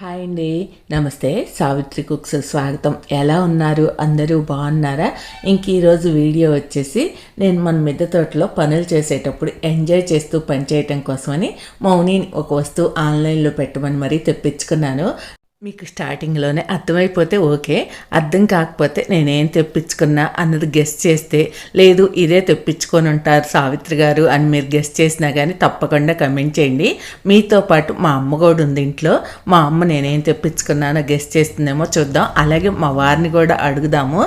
Hi అండి. నమస్తే. Savitri cooks స్వాగతం. ఎలా ఉన్నారు? అందరూ బాగున్నారా? ఇంక ఈరోజు వీడియో వచ్చేసి నేను మన మిద్దె తోటలో పనులు చేసేటప్పుడు ఎంజాయ్ చేస్తూ పనిచేయటం కోసమని మౌని ఒక వస్తువు ఆన్లైన్లో పెట్టమని మరీ తెప్పించుకున్నాను. మీకు స్టార్టింగ్లోనే అర్థమైపోతే ఓకే అర్థం కాకపోతే నేనేం తెప్పించుకున్నా అన్నది గెస్ట్ చేస్తే లేదు ఇదే తెప్పించుకొని ఉంటారు సావిత్రి గారు అని మీరు గెస్ట్ చేసినా కానీ తప్పకుండా కమెంట్ చేయండి. మీతో పాటు మా అమ్మ కూడా ఉంది ఇంట్లో. మా అమ్మ నేనేం తెప్పించుకున్నానో గెస్ట్ చేస్తుందేమో చూద్దాం. అలాగే మా వారిని కూడా అడుగుదాము.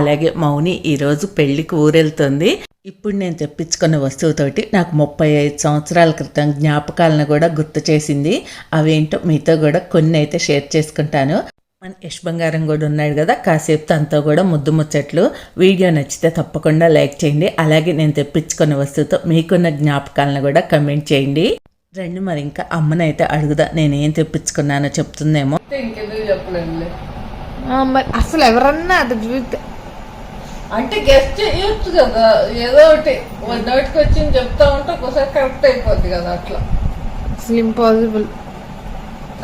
అలాగే మౌని ఈరోజు పెళ్ళికి ఊరెళ్తుంది. ఇప్పుడు నేను తెప్పించుకున్న వస్తువుతోటి నాకు ముప్పై ఐదు సంవత్సరాల క్రితం జ్ఞాపకాలను కూడా గుర్తు చేసింది. అవేంటో మీతో కూడా కొన్ని అయితే షేర్ చేసుకుంటాను. మన యశ్ బంగారం కూడా ఉన్నాడు కదా కాసేపు తనతో కూడా ముద్దు ముచ్చట్లు. వీడియో నచ్చితే తప్పకుండా లైక్ చేయండి. అలాగే నేను తెప్పించుకున్న వస్తువుతో మీకున్న జ్ఞాపకాలను కూడా కమెంట్ చేయండి. రండి మరి ఇంకా అమ్మనైతే అడుగుదా నేనేం తెప్పించుకున్నానో చెప్తుందేమో. అసలు ఎవరన్నా అది అంటే గెస్ట్ చేయొచ్చు కదా. ఏదో ఒకటి నోటికి వచ్చింది చెప్తా ఉంటే ఒకసారి కరెక్ట్ అయిపోద్ది కదా అట్లా. అసలు ఇంపాసిబుల్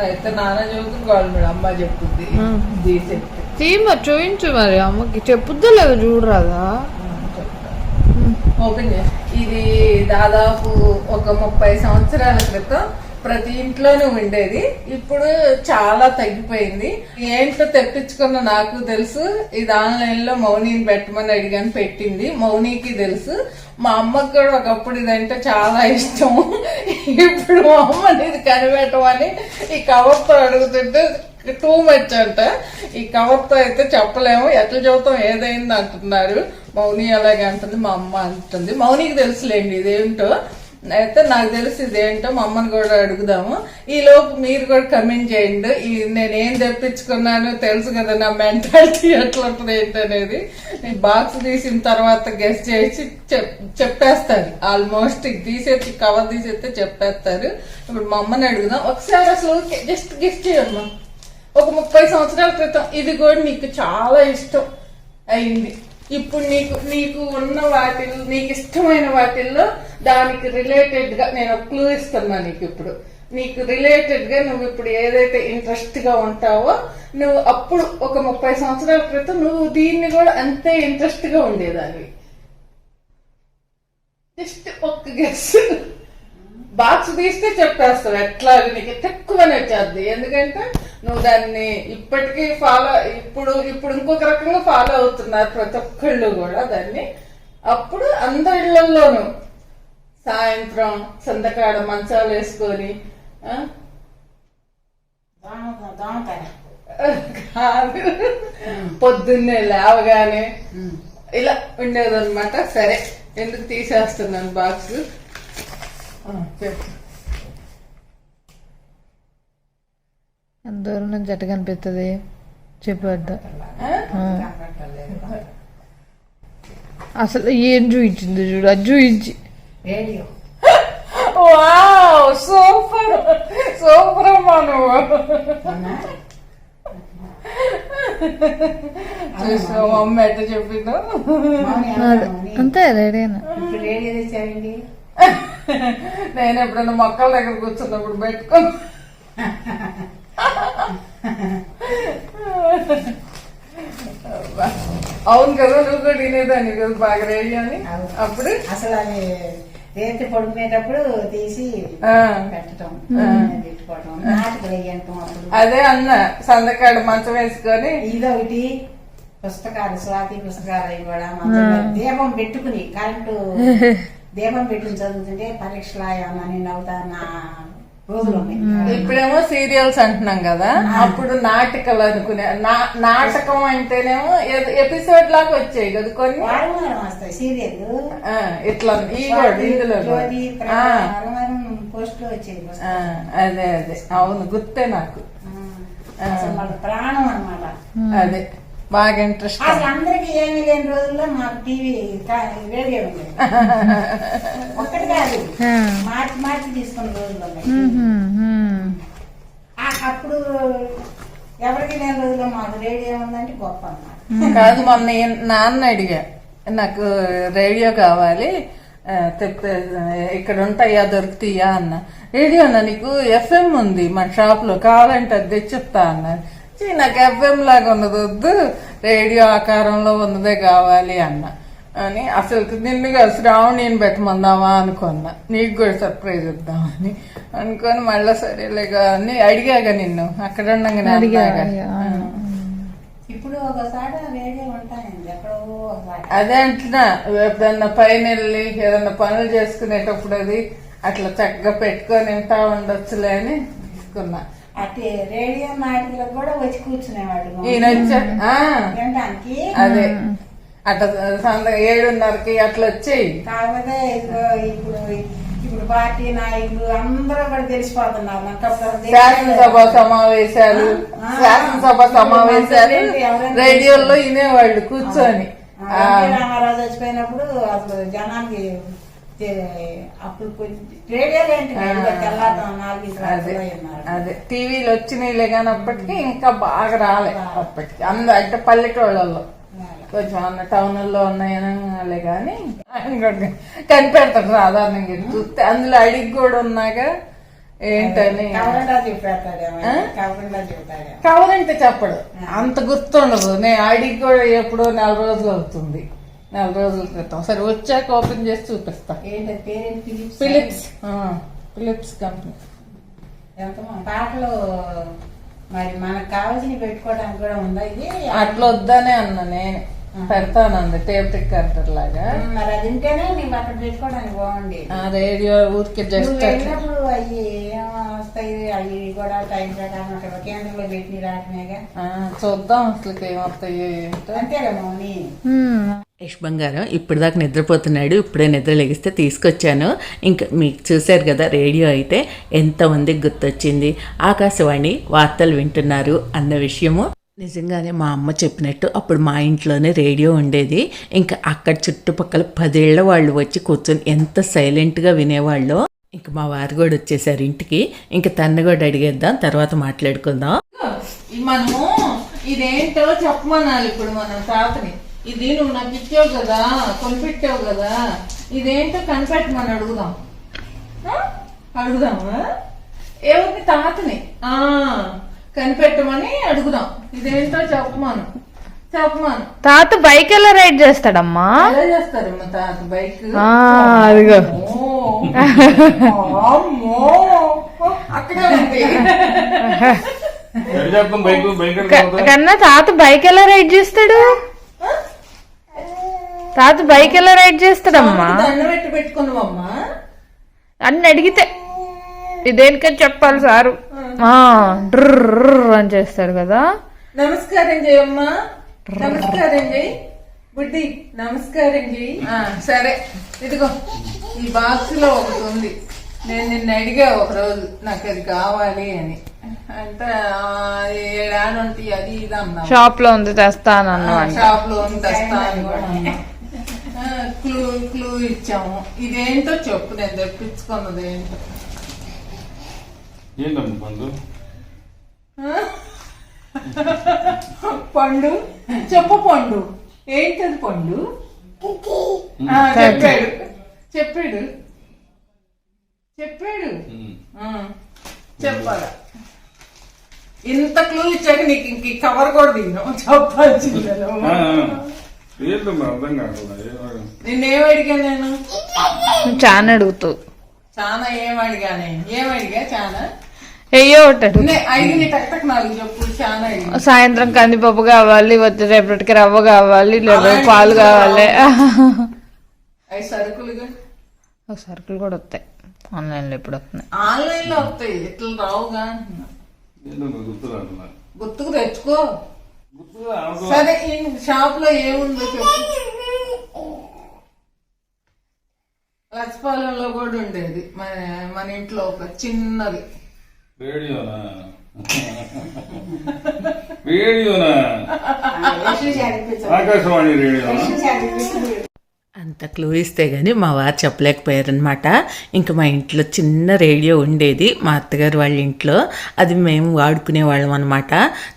అయితే నాన్న చెబుతుంది వాళ్ళు మీరు అమ్మ చెప్తుంది. దీ చెప్తే తీమ చూయించు మరి అమ్మకి. చెప్పుద్దా లేదు చూడరాదా? ఓపెన్ చేసి ఇది దాదాపు ఒక ముప్పై సంవత్సరాల క్రితం ప్రతి ఇంట్లోనే ఉండేది. ఇప్పుడు చాలా తగ్గిపోయింది. ఏంటో తెప్పించుకున్న నాకు తెలుసు. ఇది ఆన్లైన్లో మౌనిని పెట్టమని అడిగాను పెట్టింది. మౌనికి తెలుసు. మా అమ్మకి కూడా ఒకప్పుడు ఇదంటే చాలా ఇష్టం. ఇప్పుడు మా అమ్మని ఇది కనిపెట్టమని ఈ కవర్తో అడుగుతుంటే టూ మచ్ అంట. ఈ కవర్తో అయితే చెప్పలేము. ఎట్లా చెబుతాం? ఏదైంది అంటున్నారు. మౌని అలాగే అంటుంది మా అమ్మ అంటుంది. మౌనికి తెలుసులేండి ఇదేంటో. అయితే నాకు తెలిసి ఇదేంటో మా అమ్మని కూడా అడుగుదాము. ఈ లోపు మీరు కూడా కమెంట్ చేయండి. ఈ నేను ఏం తెప్పించుకున్నానో తెలుసు కదా నా మెంటాలిటీ ఎట్లుంటుంది ఏంటనేది. నేను బాక్స్ తీసిన తర్వాత గెస్ట్ చేసి చెప్- చెప్పేస్తారు. ఆల్మోస్ట్ తీసేసి కవర్ తీసేస్తే చెప్పేస్తారు. ఇప్పుడు మా అమ్మని అడుగుదాం. ఒకసారి అసలు జస్ట్ గెస్ట్ చేయమ్మా. ఒక ముప్పై సంవత్సరాల క్రితం ఇది కూడా నీకు చాలా ఇష్టం అయింది. ఇప్పుడు నీకు నీకు ఉన్న వాటిల్లో నీకు ఇష్టమైన వాటిల్లో దానికి రిలేటెడ్గా నేను క్లూ ఇస్తున్నా నీకు ఇప్పుడు. నీకు రిలేటెడ్గా నువ్వు ఇప్పుడు ఏదైతే ఇంట్రెస్ట్గా ఉంటావో నువ్వు అప్పుడు ఒక ముప్పై సంవత్సరాల క్రితం నువ్వు దీన్ని కూడా అంతే ఇంట్రెస్ట్గా ఉండేదాన్ని జస్ట్ ఒక్క గెస్ బాక్స్ తీస్తే చెప్పేస్తావు ఎట్లా నీకు తక్కువనే వచ్చేది. ఎందుకంటే నువ్వు దాన్ని ఇప్పటికీ ఫాలో ఇప్పుడు ఇప్పుడు ఇంకొక రకంగా ఫాలో అవుతున్నారు ప్రతి ఒక్కళ్ళు కూడా దాన్ని. అప్పుడు అందరిళ్ళలోనూ సాయంత్రం సందకాడ మంచాలు వేసుకొని? కాదు. పొద్దున్నే లేవగానే ఇలా ఉండేదన్నమాట. సరే ఎందుకు తీసేస్తున్నాను బాక్స్? చెప్పు. ఎంత దూరం నుంచి ఎట్ట కనిపిస్తుంది చెప్పద్దు? అసలు ఏం చూయించింది చూడు అది వావ్ సూపర్. సూపర్ అమ్మా నువ్వు. చూసావు అమ్మ ఎట్ట చెప్పిందో. అంతే రెడీనా నేను ఎప్పుడైనా మొక్కల దగ్గర కూర్చున్నప్పుడు పెట్టుకో అవును కదా నువ్వు కూడా వినేదాన్ని కదా బాగా రేడియో అని? అప్పుడు? అసలు అది రేతి పడుకునేటప్పుడు తీసి పెట్టడం పెట్టుకోవడం అప్పుడు. అదే అన్న సందకాడ మంచం వేసుకొని ఇదొకటి పుస్తకాలు స్వాతి పుస్తకాలు అవి కూడా మంచం దీపం పెట్టుకుని కరెంటు దీపం పెట్టుకుని చదువుతుంటే పరీక్షలు నేను అవుతా నా రోజులు ఉన్నాయి ఇప్పుడేమో సీరియల్స్ అంటున్నాం కదా అప్పుడు నాటకాలు అనుకునే నా- నాటకం అంటేనేమో ఎపిసోడ్ లాగా వచ్చాయి కదా కొన్ని. వారం వారం వస్తాయి సీరియల్ ఆ, ఇట్లా ఈ కూడా ఇందులో కూడా. జ్యోతి ఆ, వారం వారం పోస్ట్ ఆ. అదే అదే. అవును గుర్తే నాకు. ఆ. అసలు వాళ్ళ ప్రాణం అన్నమాట. అదే. బాగా ఇంట్రెస్ట్ అసలు అందరికి ఏమీ లేని రోజుల్లో మాకు టీవీ రేడియో ఉండేది ఒక్కటి కాదు. మార్చి మార్చి తీసుకున్న రోజులు ఉన్నాయి. హ్మ్, హ్మ్. ఆ- అప్పుడు ఎవరికి లేని రోజుల్లో మాకు రేడియో ఉందంటే గొప్ప కాదు మొన్న నాన్న అడిగా నాకు రేడియో కావాలి ఇక్కడ ఉంటాయా దొరుకుతాయా అన్న. రేడియో అన్న నీకు? ఎఫ్ఎం ఉంది మన షాప్లో కావాలంటే అది తెచ్చి చెప్తా అన్నారు. "చీ, నాకు ఎఫ్ఎం లాగా ఉన్నది వద్దు రేడియో ఆకారంలో ఉన్నదే కావాలి అన్న. అని అసలు నిన్నుగా శ్రావణిని పెట్టమందామా అనుకున్నా. నీకు కూడా సర్ప్రైజ్ ఇద్దామని అనుకొని మళ్ళీ సరేలేగా అని అడిగాగా నిన్ను. అక్కడ ఉండగానే అడిగాగా ఇప్పుడు ఒకసారి రేడియో ఉంటాయండి ఎక్కడో ఒకసారి. అదే అంటున్నా ఎప్పుడన్నా పైన వెళ్ళి ఏదన్నా పనులు చేసుకునేటప్పుడు అది అట్లా చక్కగా పెట్టుకొని వింటా ఉండొచ్చులే అని తీసుకున్నా. అట్టి రేడియో నాటికలకు కూడా వచ్చి కూర్చునేవాడు ఈయన వచ్చాడు ఆ, వినడానికి అదే. అట్లా సంద ఏడున్నరకి అట్లా వచ్చేయి. కాకపోతే ఇదిగో ఇప్పుడు ఇప్పుడు పార్టీ నాయకులు అందరూ కూడా తెలిసిపోతున్నారు. నాకు అప్పుడు శాసనసభ సమావేశాలు ఆ. శాసనసభ సమావేశాలు ఎవరైనా రేడియోలో వినేవాళ్ళు కూర్చొని. ఆ, ఎన్టీ రామారావు చచ్చిపోయినప్పుడు అసలు జనానికి తె- అప్పుడు కొంచెం అదే టీవీలు వచ్చినాయిలే కానీ అప్పటికి ఇంకా బాగా రాలే అప్పటికి. అందరూ అంటే పల్లెటూళ్ళల్లో కొంచెం అన్న టౌన్లో ఉన్నాయనలే కానీ ఆయన కూడా కనిపెడతాడు సాధారణంగా. చూస్తే అందులో అడిగి కూడా ఉన్నాగా ఏంటని. చెబుతాడే కావాలంటే చెప్పడు. అంత గుర్తుండదు. నేను అడిగి కూడా ఎప్పుడో నెల రోజులు అవుతుంది. నెల రోజుల క్రితం. సరే వచ్చాక ఓపెన్ చేసి చూపిస్తా. ఏంటి? పేరేంటి ఫిలిప్స్ ఫిలిప్స్ కంపెనీ పాటలు మరి మనకు కావాల్సినవి పెట్టుకోవడానికి కూడా ఉందా ఇది? అట్లా వద్దనే అన్నా నేను. పెడతానంది టేప్ రికార్డర్ లాగా. మరి అది ఉంటేనే నీకు అక్కడ పెట్టుకోవడానికి బాగుండేది. ఆ రేడియో ఊరికి జస్ట్ అవి ఏం వస్తాయి? అవి కూడా టైం ప్రకారం అక్కడ కేంద్రంలో పెట్టి రావటమేగా? చూద్దాం అసలు ఏమవుతాయో ఏంటో. అంతేగా మౌని? యష్ బంగారం ఇప్పటిదాకా నిద్రపోతున్నాడు ఇప్పుడే నిద్ర లెగిస్తే తీసుకొచ్చాను. ఇంకా మీకు చూశారు కదా రేడియో అయితే ఎంతమందికి గుర్తొచ్చింది. ఆకాశవాణి వార్తలు వింటున్నారు అన్న విషయము. నిజంగానే మా అమ్మ చెప్పినట్టు అప్పుడు మా ఇంట్లోనే రేడియో ఉండేది. ఇంకా అక్కడ చుట్టుపక్కల పదేళ్ళ వాళ్ళు వచ్చి కూర్చొని ఎంత సైలెంట్గా వినేవాళ్ళు. ఇంకా మా వారు కూడా వచ్చేసారు ఇంటికి. ఇంకా తన్ను కూడా అడిగేద్దాం తర్వాత మాట్లాడుకుందాం. మనము ఇదేంటో చెప్పమనాలి ఇప్పుడు మనం తాతని. ఇది నువ్వు నాకు ఇచ్చావు కదా కొనిపెట్టావు కదా ఇదేంటో కనిపెట్టమని అడుగుదాం? అడుగుదామా ఎవరిని? తాతని. ఆ కనిపెట్టమని అడుగుదాం. ఇదేంటో చెప్పమను. చెప్పమను. తాత బైక్ ఎలా రైడ్ చేస్తాడమ్మా? ఎలా చేస్తారు మా తాత బైక్? అదిగో? కన్నా తాత బైక్ ఎలా రైడ్ చేస్తాడు? తాత బైక్ ఎలా రైడ్ చేస్తాడమ్మా? పెట్టుకున్నావమ్మా? అన్ని అడిగితే ఇదేనికని చెప్పాలి సారు. అని చేస్తాడు కదా. నమస్కారం చేయమ్మా. నమస్కారం చేయి. బుడ్డి నమస్కారం చేయి. సరే. ఇదిగో ఈ బాక్స్లో ఒకటి ఉంది. నేను నిన్న అడిగా ఒక రోజు నాకు అది కావాలి అని. అంటే ఏడాడు అది ఇది అన్నా షాప్లో ఉంది తెస్తానన్ను అంట షాప్లో ఉంది తెస్తా అని కూడా అన్నా. ఆ, క్లూ క్లూ ఇచ్చాము. ఇదేంటో చెప్పు నేను తెప్పించుకున్నది ఏంటో. ఏంటమ్మా పండు? పండు? చెప్పు పండు. ఏంటది పండు? చెప్పాడు. చెప్పాడు. చెప్పాడు. చెప్పాలా? ఇంత క్లూ ఇచ్చాక నీకు ఇంక కవర్ కూడా దిగినాం చెప్పాల్సిందే. ఏంటమ్మా అర్థం కాకుండా? ఏం- నిన్నేం అడిగా నేను? చాలా అడుగుతూ చాలా ఏం అడిగా నేను? ఏం అడిగా చాలా అయ్యో సాయంత్రం కందిపప్పు కావాలి వచ్చే రేపటికి రవ్వ కావాలి లేదా పాలు కావాలి. ఓ సరుకులు కూడా వస్తాయి. ఆన్లైన్లో ఇప్పుడు వస్తున్నాయి? ఆన్లైన్లో వస్తాయి. ఇట్లా రావుగా. గుర్తుకు తెచ్చుకో. సరే ఈ షాప్లో ఏముందో చెప్పు. లక్ష్పాలెంలో కూడా ఉండేది. మన మన ఇంట్లో ఒక చిన్నది. రేడియోనా రేడియోనా ఆకాశవాణి రేడియోనా అంత క్లూ ఇస్తే కానీ మా వారు చెప్పలేకపోయారనమాట ఇంకా మా ఇంట్లో చిన్న రేడియో ఉండేది మా అత్తగారు వాళ్ళ ఇంట్లో. అది మేము వాడుకునే వాళ్ళం అనమాట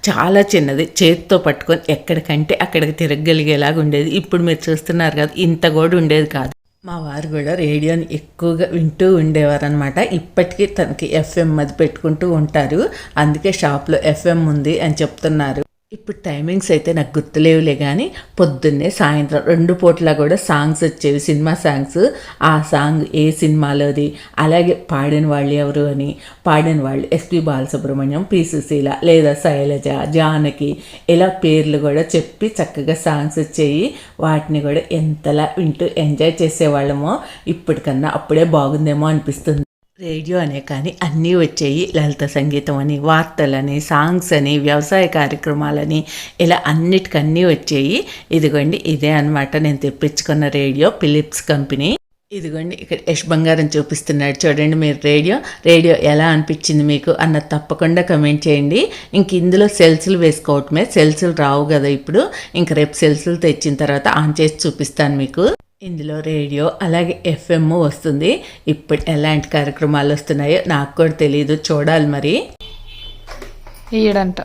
చాలా చిన్నది. చేతితో పట్టుకొని ఎక్కడికంటే అక్కడికి తిరగగలిగేలాగా ఉండేది. ఇప్పుడు మీరు చూస్తున్నారు కదా ఇంత కూడా ఉండేది కాదు. మా వారు కూడా రేడియోని ఎక్కువగా వింటూ ఉండేవారు అనమాట ఇప్పటికీ తనకి ఎఫ్ఎం అది పెట్టుకుంటూ ఉంటారు. అందుకే షాప్లో ఎఫ్ఎం ఉంది అని చెప్తున్నారు. ఇప్పుడు టైమింగ్స్ అయితే నాకు గుర్తులేవులే కానీ పొద్దున్నే సాయంత్రం రెండు పూట్ల కూడా సాంగ్స్ వచ్చేవి సినిమా సాంగ్స్ ఆ సాంగ్ ఏ సినిమాలోది? అలాగే పాడిన వాళ్ళు ఎవరు అని? పాడిన వాళ్ళు ఎస్పి బాలసుబ్రహ్మణ్యం పి సుశీల లేదా శైలజ జానకి ఇలా పేర్లు కూడా చెప్పి చక్కగా సాంగ్స్ వచ్చేవి వాటిని కూడా ఎంతలా వింటూ ఎంజాయ్ చేసేవాళ్ళమో ఇప్పటికన్నా అప్పుడే బాగుందేమో అనిపిస్తుంది. రేడియో అనే కానీ అన్నీ వచ్చాయి. లలిత సంగీతం అని వార్తలని సాంగ్స్ అని వ్యవసాయ కార్యక్రమాలని ఇలా అన్నిటికన్నీ వచ్చాయి. ఇదిగోండి ఇదే అన్నమాట. నేను తెప్పించుకున్న రేడియో ఫిలిప్స్ కంపెనీ. ఇదిగోండి ఇక్కడ యష్ బంగారం చూపిస్తున్నాడు చూడండి మీరు రేడియో. రేడియో ఎలా అనిపించింది మీకు అన్నది తప్పకుండా కమెంట్ చేయండి. ఇంక ఇందులో సెల్సులు వేసుకోవటమే. సెల్సులు రావు కదా ఇప్పుడు. ఇంక రేపు సెల్సులు తెచ్చిన తర్వాత ఆన్ చేసి చూపిస్తాను మీకు. ఇందులో రేడియో అలాగే ఎఫ్ఎం వస్తుంది. ఇప్పుడు ఎలాంటి కార్యక్రమాలు వస్తున్నాయో నాకు కూడా తెలియదు చూడాలి మరి. ఈడంట.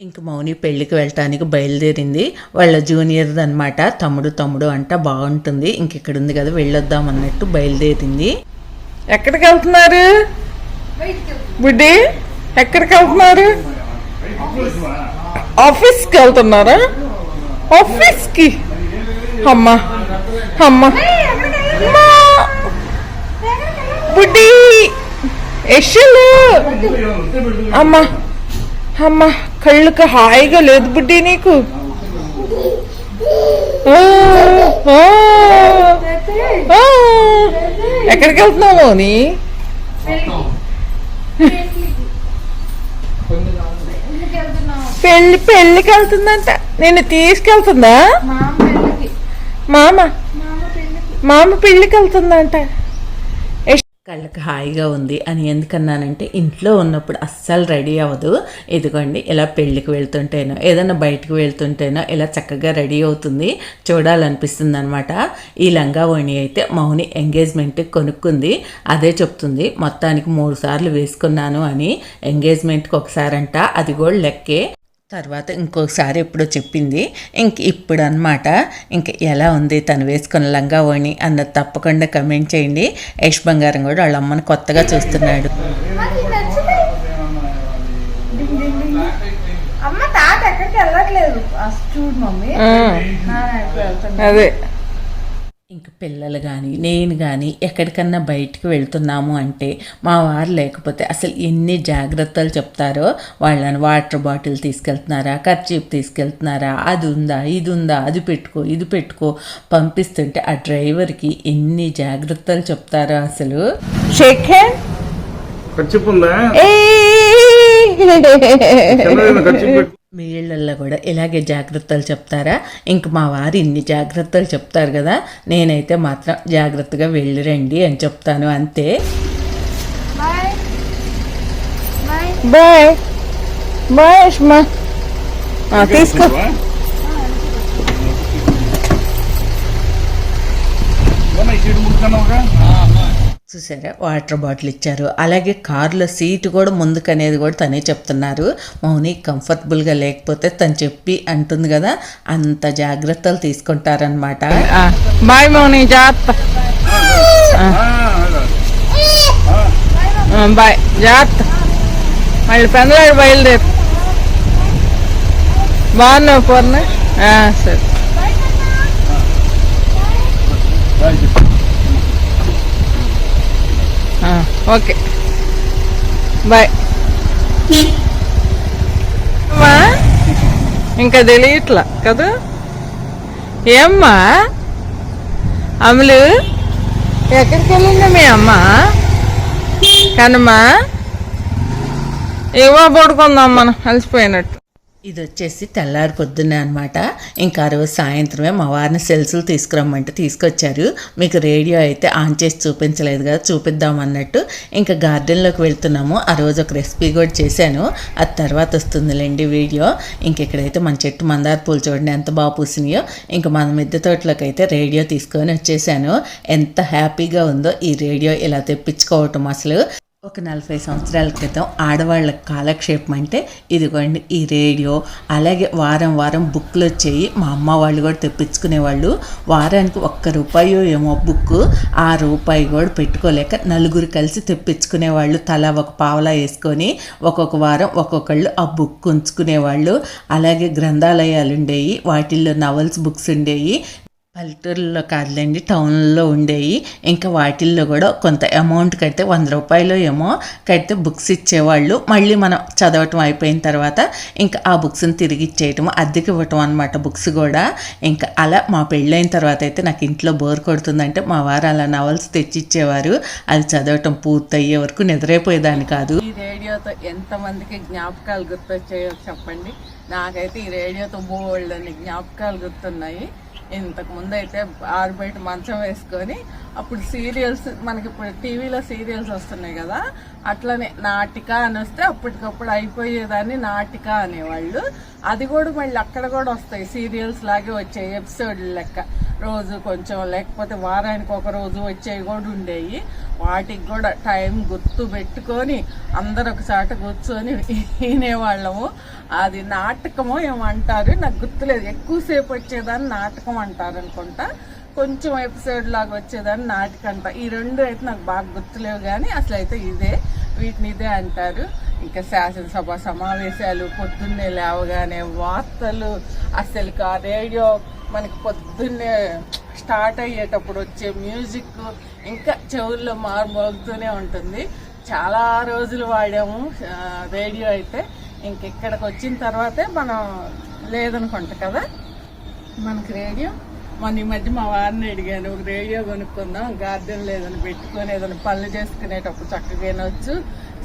ఇంక మౌని పెళ్ళికి వెళ్ళటానికి బయలుదేరింది. వాళ్ళ జూనియర్ అనమాట తమ్ముడు తమ్ముడు అంట బాగుంటుంది. ఇంక ఇక్కడ ఉంది కదా వెళ్ళొద్దాం అన్నట్టు బయలుదేరింది. ఎక్కడికి వెళ్తున్నారు? బుడ్డి ఎక్కడికి వెళ్తున్నారు? ఆఫీస్కి వెళ్తున్నారా? ఆఫీస్కి. అమ్మా అమ్మా. బుడ్డి యశలు అమ్మా అమ్మా కళ్ళుకు హాయిగా లేదు బుడ్డి నీకు. ఎక్కడికి వెళ్తున్నావు నీ పెళ్ళి పెళ్ళికి వెళ్తుందంట. నిన్ను తీసుకెళ్తుందా? మామ మామ. పెళ్ళికి వెళ్తుందంట. కళ్ళకి హాయిగా ఉంది అని ఎందుకన్నానంటే ఇంట్లో ఉన్నప్పుడు అస్సలు రెడీ అవ్వదు. ఇదిగోండి ఇలా పెళ్ళికి వెళ్తుంటేనో ఏదైనా బయటకు వెళ్తుంటేనో ఇలా చక్కగా రెడీ అవుతుంది చూడాలనిపిస్తుంది అనమాట ఈ లంగా ఓణి అయితే మౌని ఎంగేజ్మెంట్ కొనుక్కుంది. అదే చెప్తుంది మొత్తానికి మూడు సార్లు వేసుకున్నాను అని. ఎంగేజ్మెంట్కి ఒకసారంట అది కూడా లెక్కే. తర్వాత ఇంకొకసారి ఎప్పుడో చెప్పింది. ఇంక ఇప్పుడు అనమాట ఇంక ఎలా ఉంది తను వేసుకున్న లంగా ఓణి అన్నది తప్పకుండా కమెంట్ చేయండి. యష్ బంగారం కూడా వాళ్ళ అమ్మని కొత్తగా చూస్తున్నాడు. అమ్మ తాత ఎక్కడికి వెళ్ళట్లేదు. అసలు చూడు మమ్మీ. నాన్న ఎప్పుడు వెళ్తున్నా అదే పిల్లలు కానీ నేను కానీ ఎక్కడికన్నా బయటికి వెళ్తున్నాము అంటే మా వారు లేకపోతే అసలు ఎన్ని జాగ్రత్తలు చెప్తారో వాళ్ళని వాటర్ బాటిల్ తీసుకెళ్తున్నారా ఖర్చీప్ తీసుకెళ్తున్నారా అది ఉందా ఇది ఉందా అది పెట్టుకో ఇది పెట్టుకో పంపిస్తుంటే ఆ డ్రైవర్కి ఎన్ని జాగ్రత్తలు చెప్తారో అసలు. ఖర్చు ఉందా? మీ ఇళ్ళల్లో కూడా ఇలాగే జాగ్రత్తలు చెప్తారా? ఇంక మా వారు ఇన్ని జాగ్రత్తలు చెప్తారు కదా నేనైతే మాత్రం జాగ్రత్తగా వెళ్ళిరండి అని చెప్తాను అంతే. బాయ్. ఆ, తీసుకో. చూసారా? వాటర్ బాటిల్ ఇచ్చారు. అలాగే కార్లో సీటు కూడా ముందుకనేది కూడా తనే చెప్తున్నారు. మౌని కంఫర్టబుల్గా లేకపోతే తను చెప్పి అంటుంది కదా అంత జాగ్రత్తలు తీసుకుంటారనమాట బాయ్ మౌని జాగ్రత్త. బాయ్ జాగ్రత్త. మళ్ళీ పెందలాడు బయలుదేరు. బాగున్నావు పూర్ణ? సరే ఆ, ఓకే. బాయ్. అమ్మా. ఇంకా తెలియట్లా కదా? ఏమ్మా? అమలు. ఎక్కడికి వెళ్ళిందా మీ అమ్మ? కనమ్మా ఏవో పడుకుందాం మనం అలసిపోయినట్టు. ఇది వచ్చేసి తెల్లారి పొద్దున్నే అనమాట ఇంకా ఆ రోజు సాయంత్రమే మా వారిని సెల్స్లు తీసుకురమ్మంటే తీసుకొచ్చారు. మీకు రేడియో అయితే ఆన్ చేసి చూపించలేదు కదా చూపిద్దాం అన్నట్టు. ఇంకా గార్డెన్లోకి వెళ్తున్నాము. ఆ రోజు ఒక రెసిపీ కూడా చేశాను. అది తర్వాత వస్తుందిలేండి వీడియో. ఇంక ఇక్కడైతే మన చెట్టు మందార పూలు చూడండి ఎంత బాగా పూసినాయో. ఇంకా మన మిద్దె తోటలోకి అయితే రేడియో తీసుకొని వచ్చేసాను. ఎంత హ్యాపీగా ఉందో ఈ రేడియో ఇలా తెప్పించుకోవటం అసలు. ఒక నలభై సంవత్సరాల క్రితం ఆడవాళ్ళ కాలక్షేపం అంటే ఇదిగోండి ఈ రేడియో అలాగే వారం వారం బుక్లు వచ్చేవి మా అమ్మ వాళ్ళు కూడా తెప్పించుకునేవాళ్ళు. వారానికి ఒక్క రూపాయి ఏమో బుక్ ఆ రూపాయి కూడా పెట్టుకోలేక నలుగురు కలిసి తెప్పించుకునేవాళ్ళు. తలా ఒక పావలా వేసుకొని ఒక్కొక్క వారం ఒక్కొక్కళ్ళు ఆ బుక్ ఉంచుకునేవాళ్ళు. అలాగే గ్రంథాలయాలు ఉండేవి వాటిల్లో నవల్స్ బుక్స్ ఉండేవి పల్లెటూరులో కాదులేండి టౌన్లో ఉండేవి ఇంకా వాటిల్లో కూడా కొంత అమౌంట్ కడితే వంద రూపాయలు ఏమో కడితే బుక్స్ ఇచ్చేవాళ్ళు. మళ్ళీ మనం చదవటం అయిపోయిన తర్వాత ఇంకా ఆ బుక్స్ని తిరిగి ఇచ్చేయటం అద్దెకి ఇవ్వటం అనమాట బుక్స్ కూడా. ఇంకా అలా మా పెళ్ళైన తర్వాత అయితే నాకు ఇంట్లో బోర్ కొడుతుందంటే మా వారు అలా నవల్స్ తెచ్చిచ్చేవారు. అది చదవటం పూర్తయ్యే వరకు నిద్రైపోయేదాన్ని కాదు. ఈ రేడియోతో ఎంతమందికి జ్ఞాపకాలు గుర్తొచ్చాయో చెప్పండి. నాకైతే ఈ రేడియోతో బోల్డ్ అని జ్ఞాపకాలు గుర్తున్నాయి. ఇంతకుముందు అయితే ఆరు బయట మంచం వేసుకొని అప్పుడు సీరియల్స్ మనకి ఇప్పుడు టీవీలో సీరియల్స్ వస్తున్నాయి కదా అట్లనే నాటిక అని వస్తే అప్పటికప్పుడు అయిపోయేదాన్ని నాటిక అనేవాళ్ళు. అది కూడా మళ్ళీ అక్కడ కూడా వస్తాయి సీరియల్స్ లాగే వచ్చాయి ఎపిసోడ్ లెక్క. రోజు కొంచెం లేకపోతే వారానికి ఒక రోజు వచ్చేవి కూడా ఉండేవి వాటికి కూడా టైం గుర్తు పెట్టుకొని అందరు ఒకసాట కూర్చొని వినేవాళ్ళము. అది నాటకమో ఏమంటారు? నాకు గుర్తులేదు. ఎక్కువసేపు వచ్చేదాన్ని నాటకం అంటారు అనుకుంటా. కొంచెం ఎపిసోడ్ లాగా వచ్చేదాన్ని నాటకం అంట. ఈ రెండు అయితే నాకు బాగా గుర్తులేవు కానీ అసలు అయితే ఇదే. వీటిని ఇదే అంటారు. ఇంకా శాసనసభ సమావేశాలు పొద్దున్నే లేవగానే వార్తలు అసలు కా రేడియో మనకి పొద్దున్నే స్టార్ట్ అయ్యేటప్పుడు వచ్చే మ్యూజిక్ ఇంకా చెవుల్లో మారుమోగుతూనే ఉంటుంది. చాలా రోజులు వాడాము రేడియో అయితే. ఇంక ఇక్కడికి వచ్చిన తర్వాతే మనం లేదనుకుంటా కదా? మనకి రేడియో? మొన్న ఈ మధ్య మా వారిని అడిగాను ఒక రేడియో కొనుక్కుందాం గార్డెన్ లేదని పెట్టుకొని ఏదైనా పనులు చేసుకునేటప్పుడు చక్కగా వినొచ్చు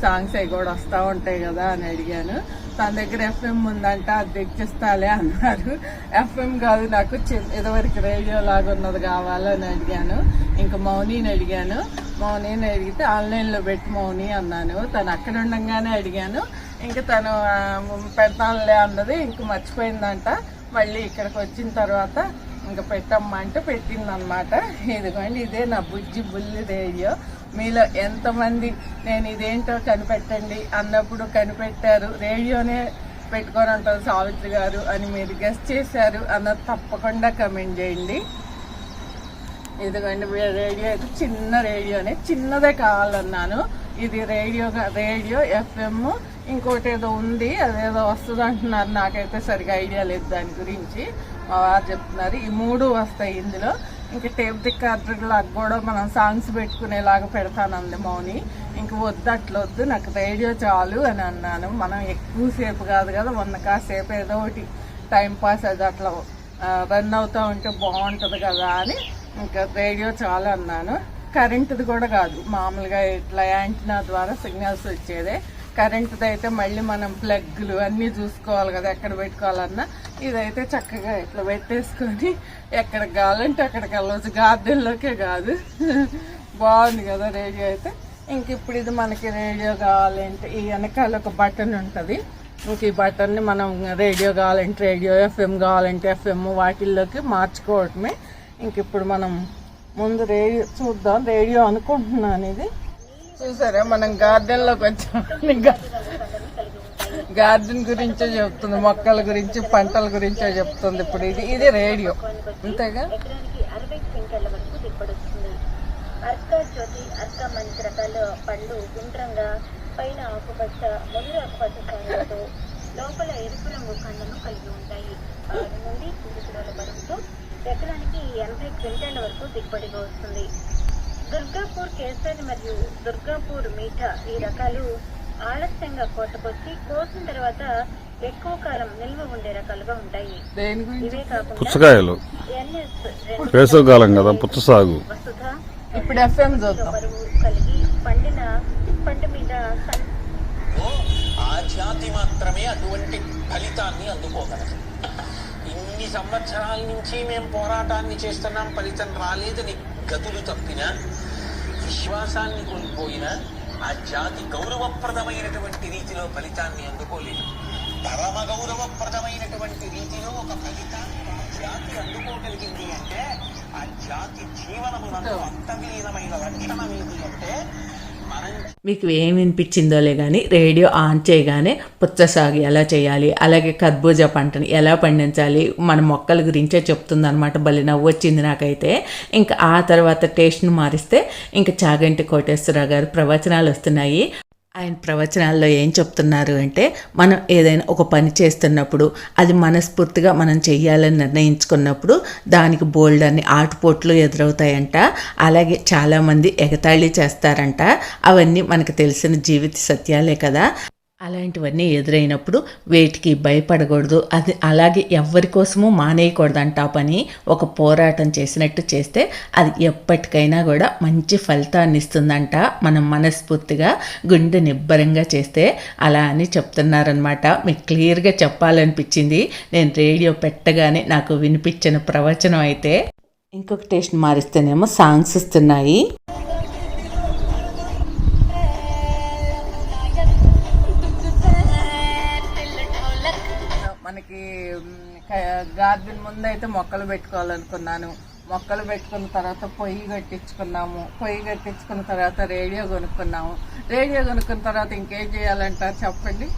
సాంగ్స్ అవి కూడా వస్తూ ఉంటాయి కదా అని అడిగాను. తన దగ్గర ఎఫ్ఎం ఉందంట అది తెచ్చిస్తాలే అన్నారు. ఎఫ్ఎం కాదు నాకు చి- ఇదివరకు రేడియో లాగా ఉన్నది కావాలని అడిగాను. ఇంకా మౌనిని అడిగాను. మౌనిని అడిగితే ఆన్లైన్లో పెట్టి మౌని అన్నాను. తను అక్కడ ఉండగానే అడిగాను. ఇంకా తను పెడతానులే అన్నది ఇంక మర్చిపోయిందంట. మళ్ళీ ఇక్కడికి వచ్చిన తర్వాత ఇంకా పెట్టమ్మా అంటే పెట్టిందనమాట. ఇదిగోండి ఇదే నా బుజ్జి బుల్లి రేడియో. మీలో ఎంతమంది నేను ఇదేంటో కనిపెట్టండి అన్నప్పుడు కనిపెట్టారు. రేడియోనే పెట్టుకొని ఉంటారు సావిత్రి గారు అని మీరు గెస్ట్ చేశారు అన్నది తప్పకుండా కమెంట్ చేయండి. ఇదిగోండి మీ రేడియో అయితే చిన్న రేడియోనే చిన్నదే కావాలన్నాను. ఇది రేడియో రేడియో ఎఫ్ఎం. ఇంకోటి ఏదో ఉంది అదేదో వస్తుంది అంటున్నారు. నాకైతే సరిగా ఐడియా లేదు దాని గురించి. మా వారు చెప్తున్నారు ఈ మూడు వస్తాయి ఇందులో. ఇంకా టేప్ రికార్డర్ లాగా కూడా మనం సాంగ్స్ పెట్టుకునేలాగా పెడతానంది మౌని. ఇంక వద్దు అట్లా వద్దు నాకు రేడియో చాలు అని అన్నాను. మనం ఎక్కువసేపు కాదు కదా మొన్న కాసేపు ఏదో ఒకటి టైంపాస్ అది అట్లా రన్ అవుతూ ఉంటే బాగుంటుంది కదా అని ఇంకా రేడియో చాలు అన్నాను. కరెంటుది కూడా కాదు. మామూలుగా ఇట్లా యాంటీనా ద్వారా సిగ్నల్స్ వచ్చేదే. కరెంటుది అయితే మళ్ళీ మనం ప్లగ్లు అన్నీ చూసుకోవాలి కదా ఎక్కడ పెట్టుకోవాలన్నా. ఇదైతే చక్కగా ఇట్లా పెట్టేసుకొని ఎక్కడ కావాలంటే అక్కడికి వెళ్ళవచ్చు గార్డెన్లోకే కాదు. బాగుంది కదా రేడియో అయితే. ఇంక ఇప్పుడు ఇది మనకి రేడియో కావాలంటే ఈ వెనకాల ఒక బటన్ ఉంటుంది. ఇంక ఈ బటన్ని మనం రేడియో కావాలంటే రేడియో ఎఫ్ఎం కావాలంటే ఎఫ్ఎం వాటిల్లోకి మార్చుకోవటమే. ఇంక ఇప్పుడు మనం ముందు రేడియో చూద్దాం. రేడియో అనుకుంటున్నాను ఇది. చూసారా? మనం గార్డెన్లోకి వచ్చాం. గార్డెన్ గురించే చెప్తుంది మొక్కల గురించి పంటల గురించే చెప్తుంది ఇప్పుడు. ఇది ఇది రేడియో. అంతేగా? అరవై క్వింటాల వరకు దిగుబడొస్తుంది అర్క జ్యోతి అర్క మంచి రకాల పండ్లు గుండ్రంగా పైన ఆకుపచ్చ మొదలు ఆకుపచ్చ కాయలతో లోపల ఎరుపు రంగు కండను కలిగి ఉంటాయి ఆరు నుండి మూడు కిలోల బరువుతో ఎకరానికి ఎనభై క్వింటాల వరకు దిగుబడిగా వస్తుంది దుర్గాపూర్ కేసరి మరియు దుర్గాపూర్ మీఠా ఈ రకాలు ఆలస్యంగా కోతకొచ్చి కోసిన తర్వాత ఎక్కువ కాలం నిల్వ ఉండే రకాలుగా ఉంటాయి. దేని గురించి? ఇవే పుచ్చకాయలు. వేసవకాలం కదా పుచ్చ సాగు. ఇప్పుడు ఎఫ్ఎం చూద్దాం. కలిగి పండిన పంట మీద జాతి మాత్రమే అటువంటి ఫలితాన్ని అందుకోగలదు. ఇన్ని సంవత్సరాల నుంచి మేము పోరాటాన్ని చేస్తున్నాం ఫలితం రాలేదని గతులు తప్పిన విశ్వాసాన్ని కోల్పోయిన ఆ జాతి గౌరవప్రదమైనటువంటి రీతిలో ఫలితాన్ని అందుకోలేదు. పరమ గౌరవప్రదమైనటువంటి రీతిలో ఒక ఫలితాన్ని ఆ జాతి అందుకోగలిగింది అంటే ఆ జాతి జీవనమునందు అంతర్లీనమైన లక్షణం ఏది అంటే మీకు ఏం వినిపించిందోలే కానీ రేడియో ఆన్ చేయగానే పుచ్చ సాగు ఎలా చేయాలి అలాగే కర్బూజా పంటని ఎలా పండించాలి మన మొక్కల గురించే చెప్తుందనమాట భలే నవ్వు వచ్చింది నాకైతే. ఇంకా ఆ తర్వాత టేస్ట్ను మారిస్తే ఇంకా చాగంటి కోటేశ్వరరావు గారు ప్రవచనాలు వస్తున్నాయి. ఆయన ప్రవచనాల్లో ఏం చెప్తున్నారు అంటే మనం ఏదైనా ఒక పని చేస్తున్నప్పుడు అది మనస్ఫూర్తిగా మనం చెయ్యాలని నిర్ణయించుకున్నప్పుడు దానికి బోల్డ్ అని ఆటుపోట్లు ఎదురవుతాయంట. అలాగే చాలామంది ఎగతాళి చేస్తారంట. అవన్నీ మనకు తెలిసిన జీవిత సత్యాలే కదా. అలాంటివన్నీ ఎదురైనప్పుడు వేటికి భయపడకూడదు. అది అలాగే ఎవరి కోసమూ మానేయకూడదంట పని. ఒక పోరాటం చేసినట్టు చేస్తే అది ఎప్పటికైనా కూడా మంచి ఫలితాన్ని ఇస్తుందంట. మనం మనస్ఫూర్తిగా గుండె నిబ్బరంగా చేస్తే అలా అని చెప్తున్నారనమాట మీకు క్లియర్గా చెప్పాలనిపించింది. నేను రేడియో పెట్టగానే నాకు వినిపించిన ప్రవచనం అయితే. ఇంకొక టేస్ట్ మారిస్తేనేమో సాంగ్స్ ఇస్తున్నాయి మనకి గార్డెన్ ముందు అయితే మొక్కలు పెట్టుకోవాలనుకున్నాను. మొక్కలు పెట్టుకున్న తర్వాత పొయ్యి కట్టించుకున్నాము. పొయ్యి కట్టించుకున్న తర్వాత రేడియో కొనుక్కున్నాము. రేడియో కొనుక్కున్న తర్వాత ఇంకేం చేయాలంటారు చెప్పండి?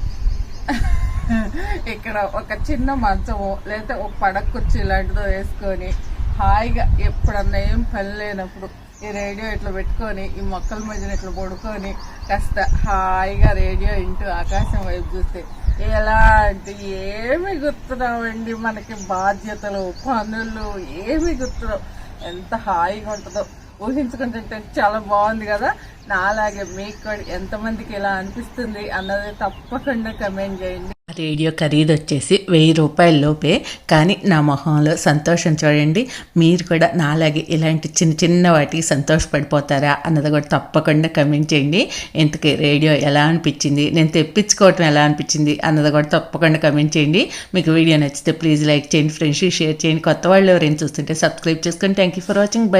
ఇక్కడ ఒక చిన్న మంచము లేదా ఒక పడక కుర్చీ ఇలాంటిదో వేసుకొని హాయిగా ఎప్పుడన్నా ఏం పని లేనప్పుడు ఈ రేడియో ఇట్లా పెట్టుకొని ఈ మొక్కల మధ్యన ఇట్లా పడుకొని కాస్త హాయిగా రేడియో ఇంటూ ఆకాశం వైపు చూస్తే ఎలాంటి ఏమి గుర్తున్నామండి మనకి బాధ్యతలు పనులు ఏమి గుర్తున్నావు ఎంత హాయిగా ఉంటుందో. ఊహించుకుంటుంటే చాలా బాగుంది కదా. నాలాగే మీకు కూడా ఎంతమందికి ఇలా అనిపిస్తుంది అన్నది తప్పకుండా కమెంట్ చేయండి. రేడియో ఖరీదు వచ్చేసి వెయ్యి రూపాయల లోపే. కానీ నా మొహంలో సంతోషం చూడండి. మీరు కూడా నాలాగే ఇలాంటి చిన్న చిన్న వాటికి సంతోషపడిపోతారా అన్నది కూడా తప్పకుండా కమెంట్ చేయండి. ఇంతకీ రేడియో ఎలా అనిపించింది? నేను తెప్పించుకోవటం ఎలా అనిపించింది? అన్నది కూడా తప్పకుండా కమెంట్ చేయండి. మీకు వీడియో నచ్చితే ప్లీజ్ లైక్ చేయండి ఫ్రెండ్స్ షేర్ చేయండి. కొత్త వాళ్ళు ఎవరైనా చూస్తుంటే సబ్స్క్రైబ్ చేసుకోండి thank you for watching bye